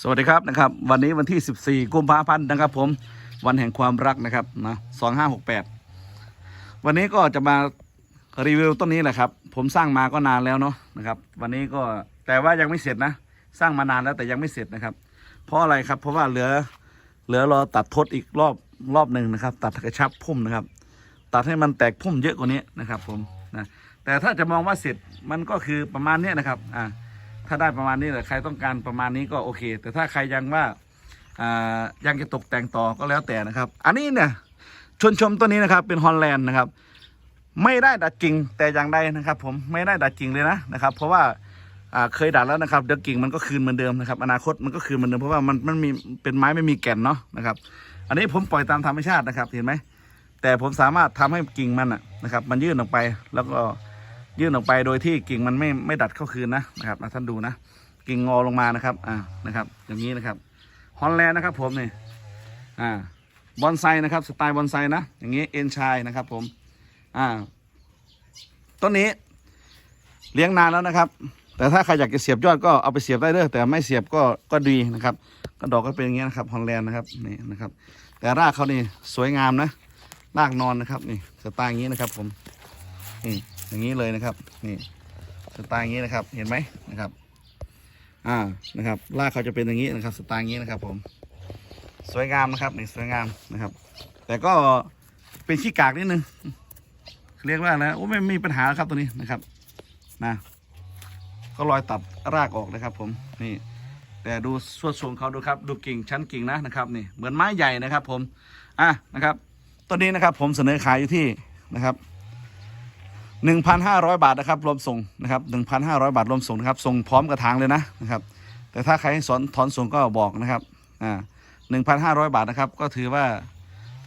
สวัสดีครับนะครับ วันนี้วันที่ 14กุมภาพันธ์นะครับ ผมวันแห่งความรักนะครับนะ2568วันนี้ก็จะมารีวิวต้นนี้แหละครับ ผมสร้างมาก็นานแล้วเนาะนะครับ วันนี้ก็แต่ว่ายังไม่เสร็จนะ สร้างมานานแล้วแต่ยังไม่เสร็จนะครับ เพราะอะไรครับ เพราะว่าเหลือเหลือรอตัดทดอีกรอบรอบหนึ่งนะครับ ตัดกระชับพุ่มนะครับ ตัดให้มันแตกพุ่มเยอะกว่านี้นะครับ ผมนะแต่ถ้าจะมองว่าเสร็จมันก็คือประมาณเนี้ยนะครับอ่า ถ้าได้ประมาณนี้แหละใครต้องการประมาณนี้ก็โอเค แต่ถ้าใครยังว่าอ่ายังจะตกแต่งต่อก็แล้วแต่นะครับ อันนี้เนี่ยชนชมตัวนี้นะครับเป็นฮอลแลนด์นะครับ ไม่ได้ดัดจริงแต่อย่างใดนะครับ ผมไม่ได้ดัดจริงเลยนะนะครับ เพราะว่าเคยดัดแล้วนะครับเดี๋ยวกิ่งมันก็คืนเหมือนเดิมนะครับ อนาคตมันก็คืนเหมือนเดิมเพราะว่ามันมันมีเป็นไม้ไม่มีแก่นเนาะนะครับ อันนี้ผมปล่อยตามธรรมชาตินะครับเห็นไหมแต่ผมสามารถทำให้กิ่งมันอะนะครับ มันยื่นออกไปแล้วก็ ยื่นออกไปโดยที่กิ่งมันไม่ไม่ดัดเข้าคืนนะนะครับท่านดูนะ กิ่งงอลงมานะครับ อ่านะครับ อย่างนี้นะครับฮอลแลนด์นะครับ ผมนี่อ่าบอนไซนะครับสไตล์บอนไซนะอย่างนี้เอ็นชายนะครับ ผมอ่าต้นนี้ เลี้ยงนานแล้วนะครับ แต่ถ้าใครอยากจะเสียบยอดก็เอาไปเสียบได้เด้อแต่ไม่เสียบก็ก็ดีนะครับก็ดอกก็เป็นอย่างนี้นะครับฮอลแลนด์นะครับนี่นะครับ แต่รากเขานี่สวยงามนะรากนอนนะครับ นี่สไตล์อย่างนี้นะครับ ผมนี่ อย่างนี้เลยนะครับ นี่สไตล์อย่างนี้นะครับ เห็นไหมนะครับ อ่านะครับรากเขาจะเป็นอย่างนี้นะครับ สไตล์อย่างนี้นะครับ ผม สวยงามนะครับนี่สวยงามนะครับ แต่ก็เป็นขี้กากนิดนึงเรียกว่าอะไรโอ้ไม่มีปัญหาครับตัวนี้นะครับนะก็รอยตัดรากออกนะครับ ผมนี่ แต่ดูสวดทรงเขาดูครับ ดูกิ่งชั้นกิ่งนะนะครับนี่เหมือนไม้ใหญ่นะครับ ผม อะนะครับต้นนี้นะครับ ผมเสนอขายอยู่ที่นะครับ 1,500 บาทนะครับรวมส่งนะครับ1,500 บาทรวมส่งนะครับส่งพร้อมกระถางเลยนะนะครับ แต่ถ้าใครให้สอนถอนส่งก็บอกนะครับอ่า1,500บาทนะครับ ก็ถือว่า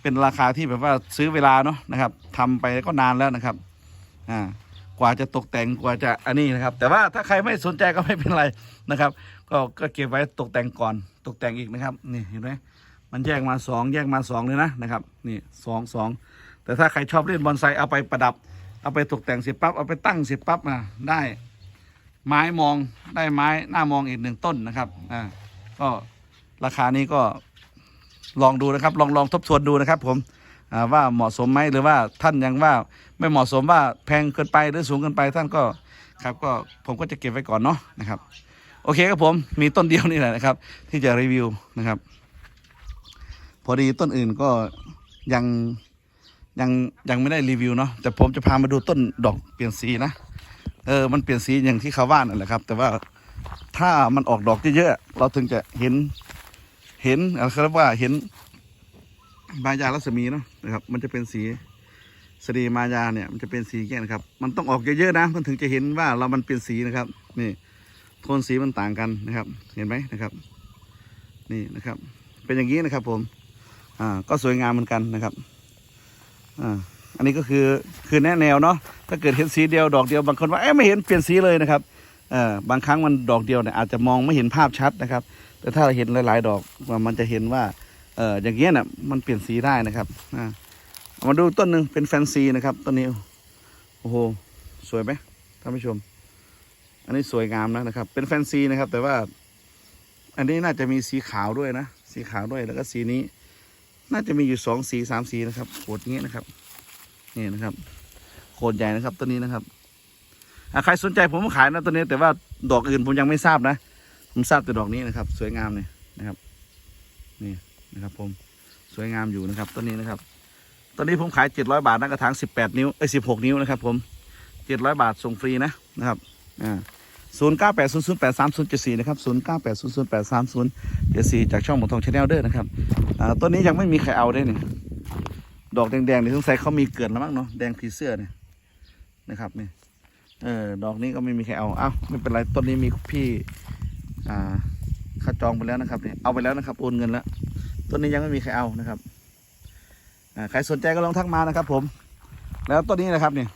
เป็นราคาที่แบบว่าซื้อเวลาเนาะนะครับทำไปก็นานแล้วนะครับอ่ากว่าจะตกแต่งกว่าจะอันนี้นะครับ แต่ว่าถ้าใครไม่สนใจก็ไม่เป็นไรนะครับ ก็ก็เก็บไว้ตกแต่งก่อนตกแต่งอีกนะครับ นี่เห็นไหมมันแยกมาสองแยกมาสองเลยนะนะครับ นี่สองสองแต่ถ้าใครชอบเล่นบอนไซเอาไปประดับ เอาไปตกแต่งเสร็จปั๊บเอาไปตั้งเสร็จปั๊บมาได้ไม้มองได้ไม้หน้ามองอีกหนึ่งต้นนะครับอ่าก็ราคานี้ก็ลองดูนะครับ ลองลองทบทวนดูนะครับผมอ่าว่าเหมาะสมไหมหรือว่าท่านยังว่าไม่เหมาะสมว่าแพงเกินไปหรือสูงเกินไปท่านก็ครับก็ผมก็จะเก็บไว้ก่อนเนาะนะครับ โอเคครับผมมีต้นเดียวนี่แหละนะครับ ที่จะรีวิวนะครับ พอดีต้นอื่นก็ยัง ยังยังไม่ได้รีวิวเนาะแต่ผมจะพามาดูต้นดอกเปลี่ยนสีนะเออมันเปลี่ยนสีอย่างที่เขาว่านั่นแหละครับ แต่ว่าถ้ามันออกดอกเยอะๆเราถึงจะเห็นเห็นอะไรเขาเรียกว่าเห็นมายารัศมีเนาะนะครับ มันจะเป็นสีสรีมายาเนี่ย มันจะเป็นสีแก่นะครับ มันต้องออกเยอะๆนะ มันถึงจะเห็นว่าเรามันเปลี่ยนสีนะครับ นี่โทนสีมันต่างกันนะครับ เห็นไหมนะครับ นี่นะครับ เป็นอย่างนี้นะครับ ผม อ่า ก็สวยงามเหมือนกันนะครับ อ่าอันนี้ก็คือคือแนะแนวเนาะถ้าเกิดเห็นสีเดียวดอกเดียวบางคนว่าเอ๊ะไม่เห็นเปลี่ยนสีเลยนะครับเอ่อบางครั้งมันดอกเดียวเนี่ยอาจจะมองไม่เห็นภาพชัดนะครับ แต่ถ้าเราเห็นหลาย ๆ ดอกมันจะเห็นว่าเอออย่างเงี้ยน่ะมันเปลี่ยนสีได้นะครับอ่ามาดูต้นหนึ่งเป็นแฟนซีนะครับต้นนี้โอ้โหสวยไหมท่านผู้ชม อันนี้สวยงามนะนะครับ เป็นแฟนซีนะครับ แต่ว่า อันนี้น่าจะมีสีขาวด้วยนะ สีขาวด้วยแล้วก็สีนี้ น่าจะมีอยู่สองสีสามสีนะครับโขดอย่างเงี้ยนะครับนี่นะครับโขดใหญ่นะครับตัวนี้นะครับใครสนใจผมก็ขายนะตัวนี้ แต่ว่าดอกอื่นผมยังไม่ทราบนะ ผมทราบแต่ดอกนี้นะครับ สวยงามเนี่ยนะครับ นี่นะครับ ผมสวยงามอยู่นะครับตัวนี้นะครับตัวนี้ผมขายเจ็ดร้อยบาทนะกระถางสิบแปดนิ้วเอ้ยสิบหกนิ้วนะครับ ผมเจ็ดร้อยบาทส่งฟรีนะนะครับอ่าศูนย์เก้าแปดศูนย์ศูนย์แปดสามศูนย์เจ็ดสี่นะครับศูนย์เก้าแปดศูนย์ศูนย์แปดสามศูนย์เจ็ดสี่จากช่องหมงทองชาแนลเด้อนะครับ ต้นนี้ยังไม่มีใครเอาได้เนี่ยดอกแดงๆนี่สงสัยเขามีเกิดแล้วมั้งเนาะแดงผีเสื้อเนี่ยนะครับนี่เออดอกนี้ก็ไม่มีใครเอาเอ้าไม่เป็นไรต้นนี้มีพี่ อ่าเขาจองไปแล้วนะครับเนี่ยเอาไปแล้วนะครับโอนเงินแล้วต้นนี้ยังไม่มีใครเอานะครับอ่าใครสนใจก็ลองทักมานะครับ ผม แล้วต้นนี้นะครับเนี่ย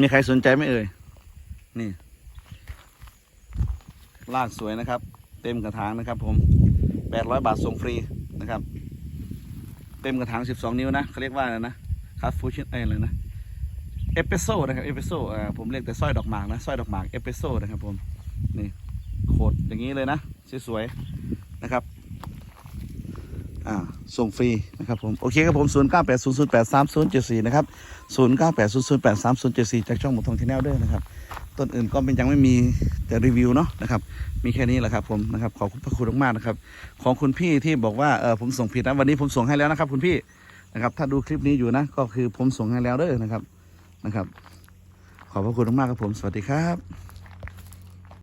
มีใครสนใจไหมเอ่ยนี่ลากสวยนะครับ เต็มกระถางนะครับผม แปดร้อยบาทส่งฟรีนะครับ เต็มกระถาง 12 นิ้วนะเขาเรียกว่าอะไรนะคาฟูชินอะไรนะเอเปโซนะครับเอเปโซอ่าผมเรียกแต่สร้อยดอกหมากนะสร้อยดอกหมากเอเปโซนะครับผมนี่โคตรอย่างนี้เลยนะสวยๆ อ่าส่งฟรีนะครับผมโอเคครับผม0 9 8 0 0 8 3 0 7 4นะครับ0 9 8 0 0 8 3 0 7 4จากช่องหมูทองทีแนลด้วยนะครับต้นอื่นก็เป็นยังไม่มีแต่รีวิวเนาะนะครับมีแค่นี้แหละครับผมนะครับขอบพระคุณมากๆนะครับของคุณพี่ที่บอกว่าเออผมส่งผิดนะวันนี้ผมส่งให้แล้วนะครับ คุณพี่นะครับถ้าดูคลิปนี้อยู่นะก็คือผมส่งให้แล้วเด้อนะครับนะครับ ขอบพระคุณมากๆครับผมสวัสดีครับ